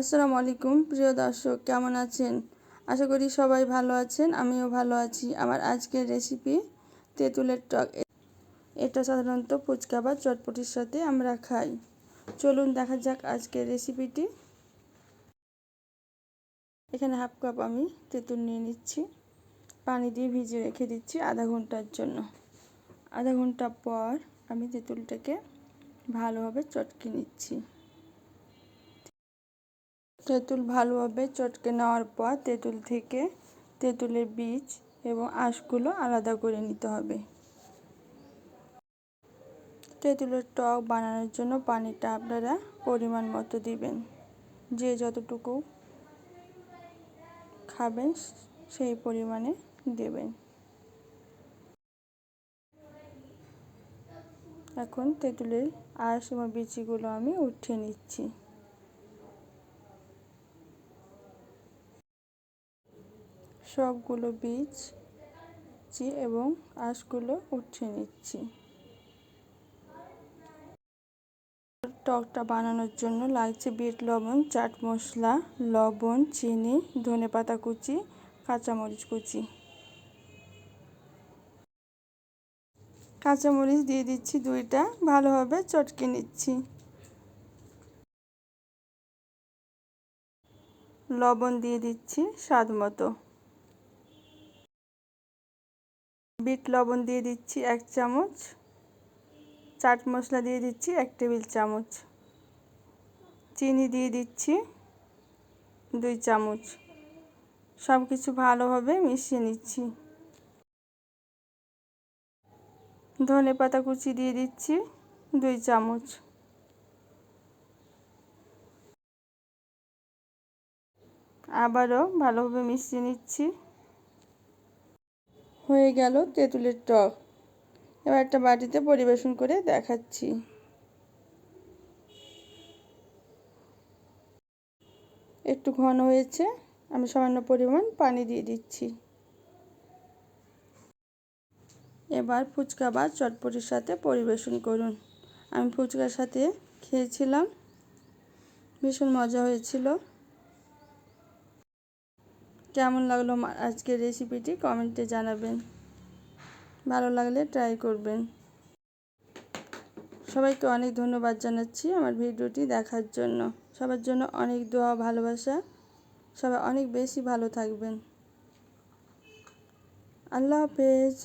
আসসালামু আলাইকুম, প্রিয় দর্শক, কেমন আছেন? আশা করি সবাই ভালো আছেন, আমিও ভালো আছি। আমার আজকের রেসিপি তেঁতুলের টক। এটা সাধারণত ফুচকা বা চটপটির সাথে আমরা খাই। চলুন দেখা যাক আজকের রেসিপিটি এখানে হাফ কাপ আমি তেঁতুল নিয়ে নিচ্ছি। পানি দিয়ে ভিজে রেখে দিচ্ছি আধা ঘণ্টার জন্য। আধা ঘণ্টা পর আমি তেঁতুলটাকে ভালোভাবে চটকে নিচ্ছি। তেঁতুল ভালোভাবে চটকে নেওয়ার পর তেঁতুল থেকে তেঁতুলের বীজ এবং আঁশগুলো আলাদা করে নিতে হবে। তেঁতুলের টক বানানোর জন্য পানিটা আপনারা পরিমাণ মতো দিবেন। যে যতটুকু খাবেন সেই পরিমাণে দেবেন। এখন তেঁতুলের আঁশ এবং বিচিগুলো আমি উঠিয়ে নিচ্ছি। সবগুলো বীজ এবং আঁশগুলো উঠিয়ে নিচ্ছি। টকটা বানানোর জন্য লাগছে বিট, লবণ, চাট মশলা, লবণ, চিনি, ধনে পাতা কুচি, কাঁচামরিচ কুচি। কাঁচামরিচ দিয়ে দিচ্ছি দুইটা ভালোভাবে চটকে নিচ্ছি। লবণ দিয়ে দিচ্ছি স্বাদ মতো। বিট লবণ দিয়ে দিচ্ছি এক চামচ। চাট মশলা দিয়ে দিচ্ছি এক টেবিল চামচ। চিনি দিয়ে দিচ্ছি দুই চামচ। সব কিছু ভালোভাবে মিশিয়ে নিচ্ছি। ধনে পাতা কুচি দিয়ে দিচ্ছি দুই চামচ। আবারও ভালোভাবে মিশিয়ে নিচ্ছি। হয়ে গেল তেঁতুলের টক। এবার একটা বাটিতে পরিবেশন করে দেখাচ্ছি। একটু ঘন হয়েছে, আমি সামান্য পরিমাণ পানি দিয়ে দিচ্ছি। এবার ফুচকা বা চটপটির সাথে পরিবেশন করুন। আমি ফুচকার সাথে খেয়েছিলাম, ভীষণ মজা হয়েছিল। কেমন লাগল আজকের রেসিপিটি কমেন্টে জানাবেন। ভালো লাগলে ট্রাই করবেন। সবাইকে অনেক ধন্যবাদ জানাচ্ছি আমার ভিডিওটি দেখার জন্য। সবার জন্য অনেক দোয়া ভালোবাসা। সবাই অনেক বেশি ভালো থাকবেন। আল্লাহ হাফেজ।